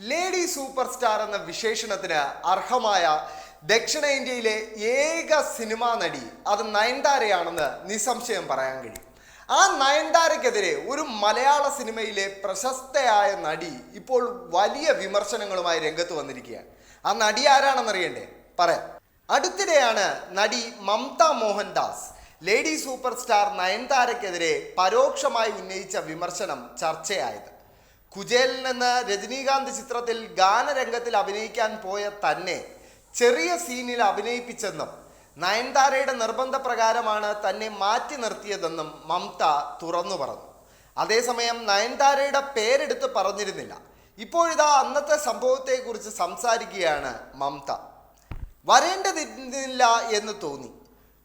Lady super star എന്ന വിശേഷണത്തിന് അർഹമായ ദക്ഷിണേന്ത്യയിലെ ഏക സിനിമാ നടി അത് നയൻതാരയാണെന്ന് നിസ്സംശയം പറയാൻ കഴിയും. ആ നയൻതാരയ്ക്കെതിരെ ഒരു മലയാള സിനിമയിലെ പ്രശസ്തയായ നടി ഇപ്പോൾ വലിയ വിമർശനങ്ങളുമായി രംഗത്ത് വന്നിരിക്കുകയാണ്. ആ നടി ആരാണെന്നറിയണ്ടേ? പറയാം. അടുത്തിടെയാണ് നടി Mamata Mohandas lady super star നയൻതാരയ്ക്കെതിരെ പരോക്ഷമായി ഉന്നയിച്ച വിമർശനം ചർച്ചയായത്. കുചേലിൽ നിന്ന് രജനീകാന്ത് ചിത്രത്തിൽ ഗാനരംഗത്തിൽ അഭിനയിക്കാൻ പോയ തന്നെ ചെറിയ സീനിൽ അഭിനയിപ്പിച്ചെന്നും നയൻതാരയുടെ നിർബന്ധപ്രകാരമാണ് തന്നെ മാറ്റി നിർത്തിയതെന്നും മമത തുറന്നു പറഞ്ഞു. അതേസമയം നയൻതാരയുടെ പേരെടുത്ത് പറഞ്ഞിരുന്നില്ല. ഇപ്പോഴിതാ അന്നത്തെ സംഭവത്തെക്കുറിച്ച് സംസാരിക്കുകയാണ് മമത വരേണ്ടതില്ല എന്ന് തോന്നി.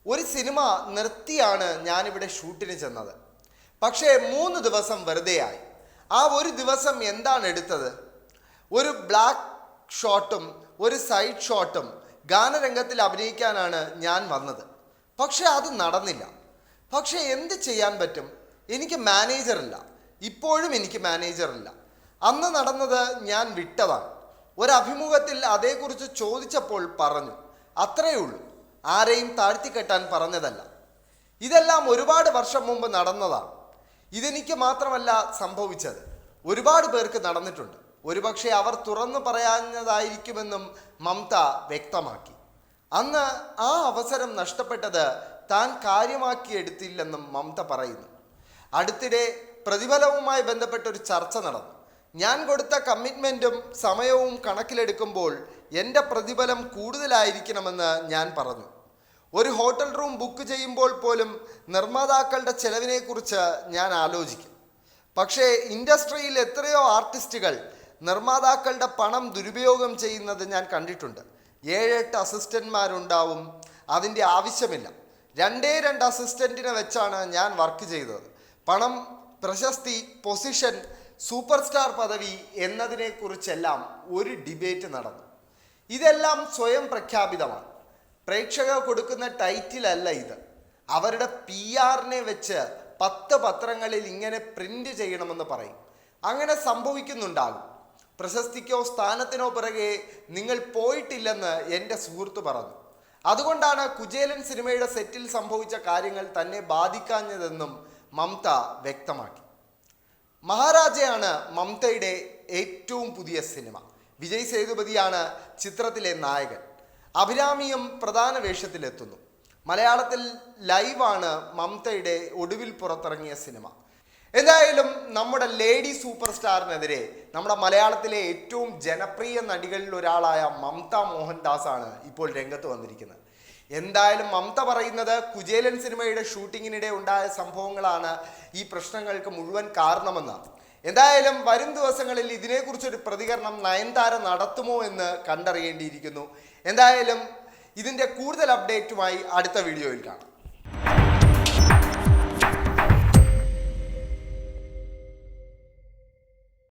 ഒരു സിനിമ നിർത്തിയാണ് ഞാനിവിടെ ഷൂട്ടിന് ചെന്നത്. പക്ഷേ മൂന്ന് ദിവസം വെറുതെയായി. ആ ഒരു ദിവസം എന്താണ് എടുത്തത്? ഒരു ബ്ലാക്ക് ഷോട്ടും ഒരു സൈഡ് ഷോട്ടും ഗാനരംഗത്തിൽ അഭിനയിക്കാനാണ് ഞാൻ വന്നത്. പക്ഷേ അത് നടന്നില്ല. പക്ഷേ എന്ത് ചെയ്യാൻ പറ്റും? എനിക്ക് മാനേജറില്ല ഇപ്പോഴും എനിക്ക് മാനേജറില്ല അന്ന് നടന്നത് ഞാൻ വിട്ടതാണ്. ഒരഭിമുഖത്തിൽ അതേക്കുറിച്ച് ചോദിച്ചപ്പോൾ പറഞ്ഞു അത്രയേ ഉള്ളൂ. ആരെയും താഴ്ത്തിക്കെട്ടാൻ പറഞ്ഞതല്ല. ഇതെല്ലാം ഒരുപാട് വർഷം മുമ്പ് നടന്നതാണ്. ഇതെനിക്ക് മാത്രമല്ല സംഭവിച്ചത്. ഒരുപാട് പേർക്ക് നടന്നിട്ടുണ്ട്. ഒരുപക്ഷെ അവർ തുറന്നു പറയാഞ്ഞതായിരിക്കുമെന്നും മമത വ്യക്തമാക്കി. അന്ന് ആ അവസരം നഷ്ടപ്പെട്ടത് താൻ കാര്യമാക്കിയെടുത്തില്ലെന്നും മമത പറയുന്നു. അടുത്തിടെ പ്രതിഫലവുമായി ബന്ധപ്പെട്ടൊരു ചർച്ച നടന്നു. ഞാൻ കൊടുത്ത കമ്മിറ്റ്മെന്റും സമയവും കണക്കിലെടുക്കുമ്പോൾ എന്റെ പ്രതിഫലം കൂടുതലായിരിക്കണമെന്ന് ഞാൻ പറഞ്ഞു. ഒരു ഹോട്ടൽ റൂം ബുക്ക് ചെയ്യുമ്പോൾ പോലും നിർമ്മാതാക്കളുടെ ചെലവിനെക്കുറിച്ച് ഞാൻ ആലോചിക്കും. പക്ഷേ ഇൻഡസ്ട്രിയിൽ എത്രയോ ആർട്ടിസ്റ്റുകൾ നിർമ്മാതാക്കളുടെ പണം ദുരുപയോഗം ചെയ്യുന്നത് ഞാൻ കണ്ടിട്ടുണ്ട്. ഏഴെട്ട് അസിസ്റ്റന്റ്മാരുണ്ടാവും അതിന്റെ ആവശ്യമില്ല. രണ്ടേ രണ്ട് അസിസ്റ്റന്റിനെ വെച്ചാണ് ഞാൻ വർക്ക് ചെയ്തത്. പണം പ്രശസ്തി പൊസിഷൻ സൂപ്പർ സ്റ്റാർ പദവി എന്നതിനെക്കുറിച്ചെല്ലാം ഒരു ഡിബേറ്റ് നടന്നു. ഇതെല്ലാം സ്വയം പ്രഖ്യാപിതമാണ്. പ്രേക്ഷകർ കൊടുക്കുന്ന ടൈറ്റിൽ അല്ല ഇത്. അവരുടെ പി ആറിനെ വെച്ച് പത്ത് പത്രങ്ങളിൽ ഇങ്ങനെ പ്രിന്റ് ചെയ്യണമെന്ന് പറയും. അങ്ങനെ സംഭവിക്കുന്നുണ്ടാകും. പ്രശസ്തിക്കോ സ്ഥാനത്തിനോ പിറകെ നിങ്ങൾ പോയിട്ടില്ലെന്ന് എന്റെ സുഹൃത്ത് പറഞ്ഞു. അതുകൊണ്ടാണ് കുചേലൻ സിനിമയുടെ സെറ്റിൽ സംഭവിച്ച കാര്യങ്ങൾ തന്നെ ബാധിക്കാഞ്ഞതെന്നും മമത വ്യക്തമാക്കി. മഹാരാജയാണ് മമതയുടെ ഏറ്റവും പുതിയ സിനിമ. വിജയ് സേതുപതിയാണ് ചിത്രത്തിലെ നായകൻ. അഭിരാമിയും പ്രധാന വേഷത്തിലെത്തുന്നു. മലയാളത്തിൽ ലൈവാണ് മമതയുടെ ഒടുവിൽ പുറത്തിറങ്ങിയ സിനിമ. എന്തായാലും നമ്മുടെ ലേഡി സൂപ്പർ സ്റ്റാറിനെതിരെ നമ്മുടെ മലയാളത്തിലെ ഏറ്റവും ജനപ്രിയ നടികളിൽ ഒരാളായ മമത മോഹൻദാസ് ആണ് ഇപ്പോൾ രംഗത്ത് വന്നിരിക്കുന്നത്. എന്തായാലും മമത പറയുന്നത് കുജേലൻ സിനിമയുടെ ഷൂട്ടിങ്ങിനിടെ ഉണ്ടായ സംഭവങ്ങളാണ് ഈ പ്രശ്നങ്ങൾക്ക് മുഴുവൻ കാരണമെന്നാണ് എന്തായാലും വരും ദിവസങ്ങളിൽ ഇതിനെക്കുറിച്ചൊരു പ്രതികരണം നയൻതാര നടത്തുമോ എന്ന് കണ്ടറിയേണ്ടിയിരിക്കുന്നു. എന്തായാലും ഇതിന്റെ കൂടുതൽ അപ്ഡേറ്റുമായി അടുത്ത വീഡിയോയിൽ കാണാം.